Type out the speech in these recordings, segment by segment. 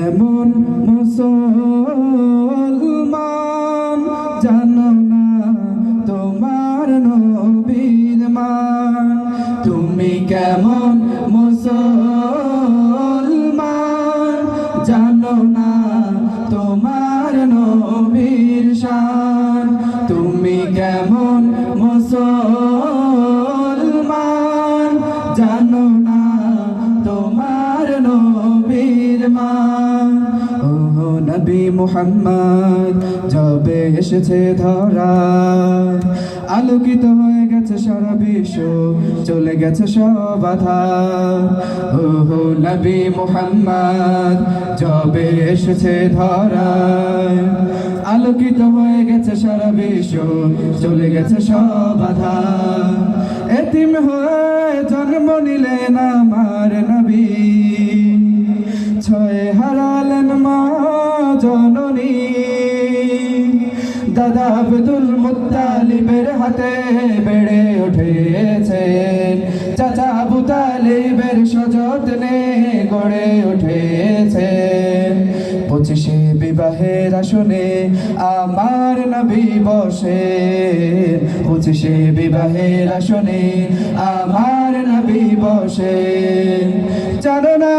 এমন মুসলমান জানো না তোমার নবীর মান। তুমি কেমন মুসলমান জানো না তোমার নবীর শান। তুমি কেমন মুহাম্মদ, যবে এসেছে ধরা আলোকিত হয়ে গেছে সারা বিশ্ব, চলে গেছে সব আধার। ও নবী মুহাম্মদ, যবে এসেছে ধরা আলোকিত হয়ে গেছে সারা বিশ্ব, চলে গেছে সব আধার। এতিম হয়ে জন্ম নিলেন আমার আব্দুল মুত্তালিবের হাতে বেড়ে উঠেছে। চাচা আবু তালিবের সযত্নে গড়ে উঠেছে। পঁচিশে বিবাহের আসনে আমার নবী বসে। পঁচিশে বিবাহের আসনে আমার নবী বসে। জানো না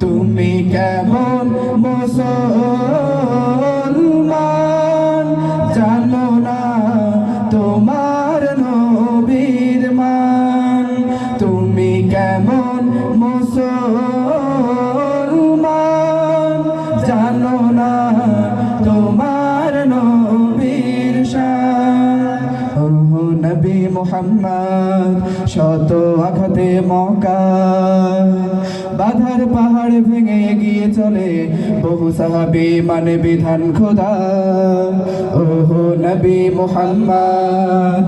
তুমি কেমন মুসলমান? জানো না তোমার নবীর মান। তুমি কেমন মুসলমান? জানো না তোমার নবীর শান। ও নবী মোহাম্মদ, শত আঘাতে মকা বাধার পাহাড় ভেঙে এগিয়ে চলে। বহু সাহাবি মানে বিধান খোদা। ওহো নবী মোহাম্মদ,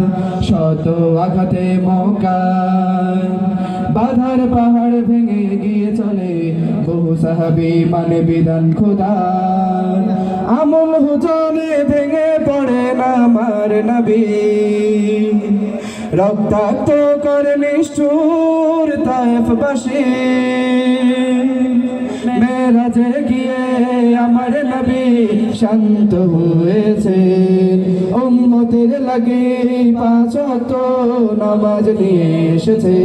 শত আঘাতে মকা বাধার পাহাড় ভেঙে এগিয়ে চলে, বহু সাহাবি মানে বিধান খোদা। আমল হুজনে ভেঙে পড়ে না আমার নবী। রক্তাক্ত করে নিষ্ঠুর তাইফবাসী মেরাজে গিয়ে আমার নবী শান্ত হয়েছে। উম্মতের লাগে পাঁচ ওয়াক্ত নামাজ নিয়ে এসেছে।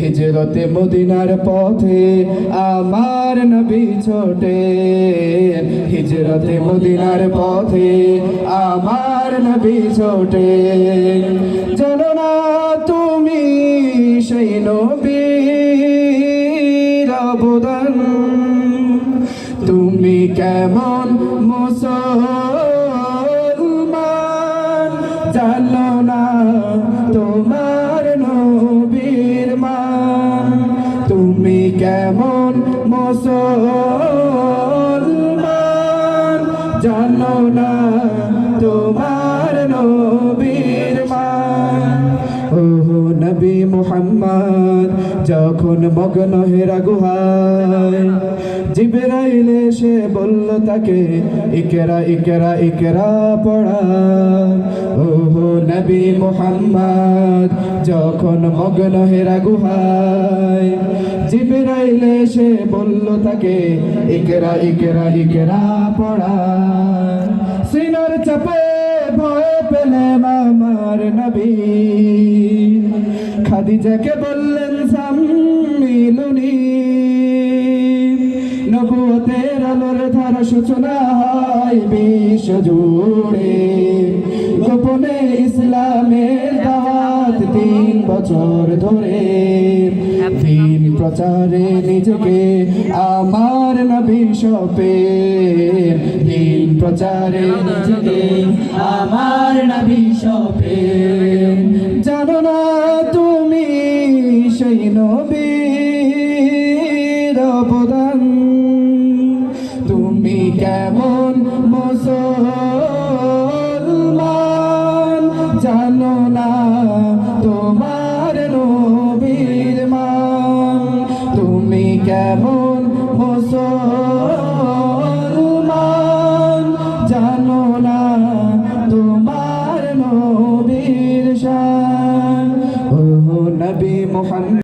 হিজরতে মদিনার পথে আমার নবী ছোটে। হিজরতে মদিনার পথে আমার নবী ছোটে। সেই নবীর অবদান। তুমি কেমন মুসলমান জানো না, তোমার নবীর মান। তুমি কেমন মুসলমান জানো না, তোমার মুহাম্মদ, যখন মগ্ন হেরা গুহায় জিবরাইল এসে বলল তাকে, ইকেরা ইকেরা ইকেরা পড়া। ও নবী মুহাম্মদ, যখন মগ্ন হেরা গুহায় জিবরাইল এসে বলল তাকে, ইকেরা ইকেরা ইকেরা পড়া। সিনার চাপে ভয় পেলেন আমার নবী। খাদিজাকে বললেন সাম্মিলুনি নবুয়তের আলোর ধারা সূচনা হয় বিশ্ব জুড়ে। গোপনে ইসলামের দাওয়াত তিন বছর ধরে। দিন প্রচারে নিজেকে আমার নবী সপে দিন প্রচারে নিজেকে আমার নবী সপে জানো না নবীর অবদান। তুমি কেমন মুসলমান? জানো না তোমার নবীর মান। তুমি কেমন মুসলমান? জানো না তোমার নবীর শান। ও নবী মোহাম্মদ।